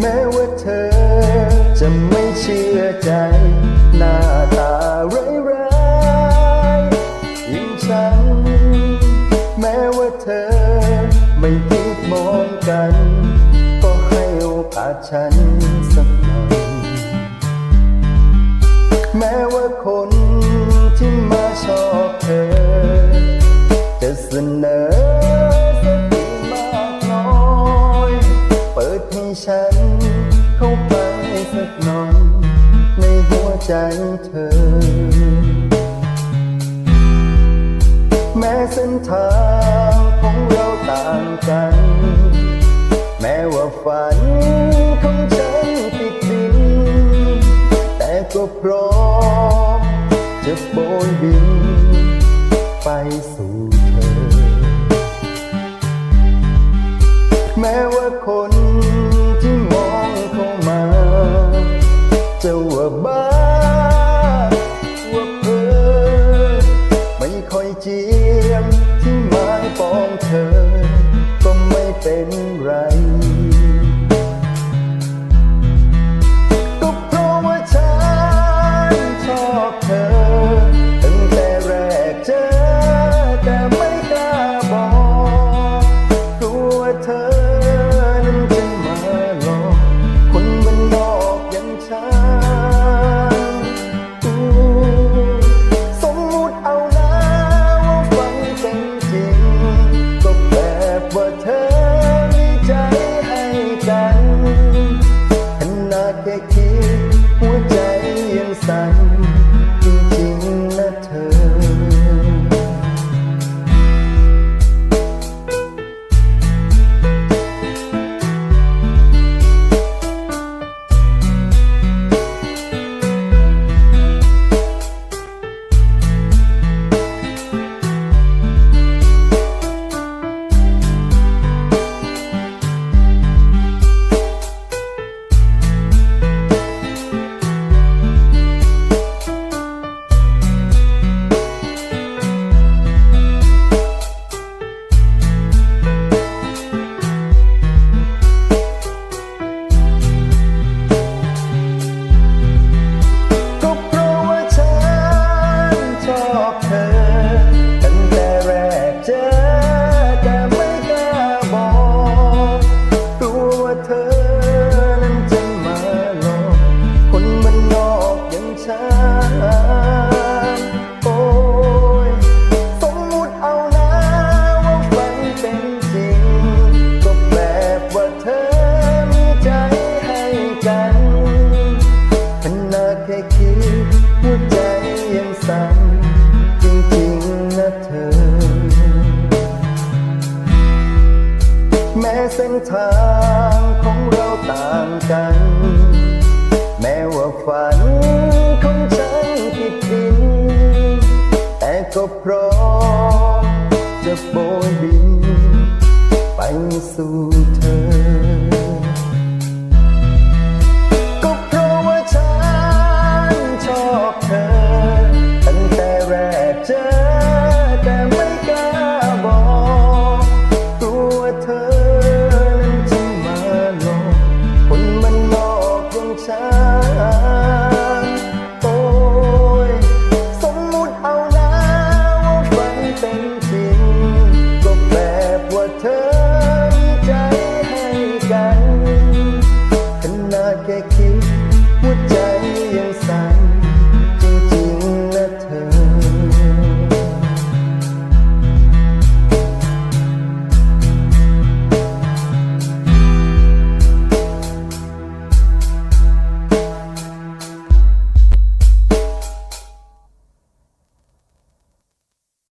แม้ว่าเธอ จะไม่เชื่อใจ หน้าตาร้ายๆอย่งฉัน แม้ว่าเธอ ไม่คิดมองกัน ก็ให้โอกาสฉันสักหน่อยแม้ว่าคนที่มาชอบเธอ จะเสนอสักมากน้อยเปิดให้ฉัน ใจเธอ แม้เส้นทางของเราต่างกัน แม้ว่าฝันของฉันติดดิน แต่ก็พร้อมจะโบยบิน ไปสู่ เธอนั้นจะมาหลอกคนมันนอกอย่างฉันสมมุติเอานะว่าฝันเป็นจริง ก็แบบว่าเธอมีใจให้กันขนาดแค่คิดหัวใจยังสั่น ทางของเราต่างกัน แม้ว่าฝันของฉันผิดดิน แต่ก็พร้อมจะโบยบิน ไปสู่